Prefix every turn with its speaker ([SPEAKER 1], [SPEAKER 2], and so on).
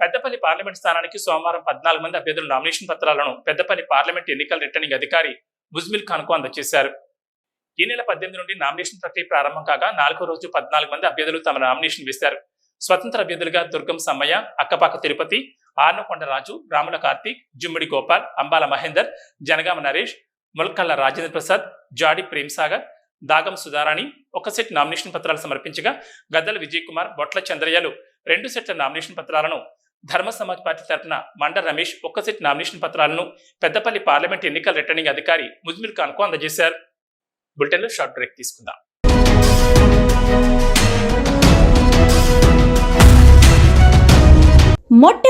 [SPEAKER 1] Peddapalli parliament స్థానానికి సోమవారం పద్నాలుగు మంది అభ్యర్థుల నామినేషన్ పత్రాలను పెద్దపల్లి పార్లమెంట్ ఎన్నికల రిటర్నింగ్ అధికారి ముజ్మిల్ ఖాన్కు అందజేశారు. ఈ నెల పద్దెనిమిది నుండి నామినేషన్ ప్రక్రియ ప్రారంభం కాగా నాలుగో రోజు పద్నాలుగు మంది అభ్యర్థులు తమ నామినేషన్ వేశారు. స్వతంత్ర అభ్యర్థులుగా దుర్గం సమ్మయ్య అక్కపాక తిరుపతి ఆర్నకొండ రాజు రాముల కార్తీక్ జుమ్మిడి గోపాల్ అంబాల మహేందర్ జనగామ నరేష్ ముల్కల్ల రాజేంద్ర ప్రసాద్ జాడి ప్రేమ్సాగర్ దాగం సుధారాణి ఒక సెట్ నామినేషన్ పత్రాలు సమర్పించగా గద్దల విజయ్ కుమార్ బొట్ల చంద్రయ్యలు రెండు సెట్ల నామినేషన్ పత్రాలను ధర్మ సమాజ్ పార్టీ తరఫున మండ రమేష్ ఒక్క సెట్ నామినేషన్ పత్రాలను పెద్దపల్లి పార్లమెంట్ ఎన్నికల రిటర్నింగ్ అధికారి ముజ్మిల్ ఖాన్కు అందజేశారు. బులెటిన్లో షార్ట్ బ్రేక్ తీసుకుందాం.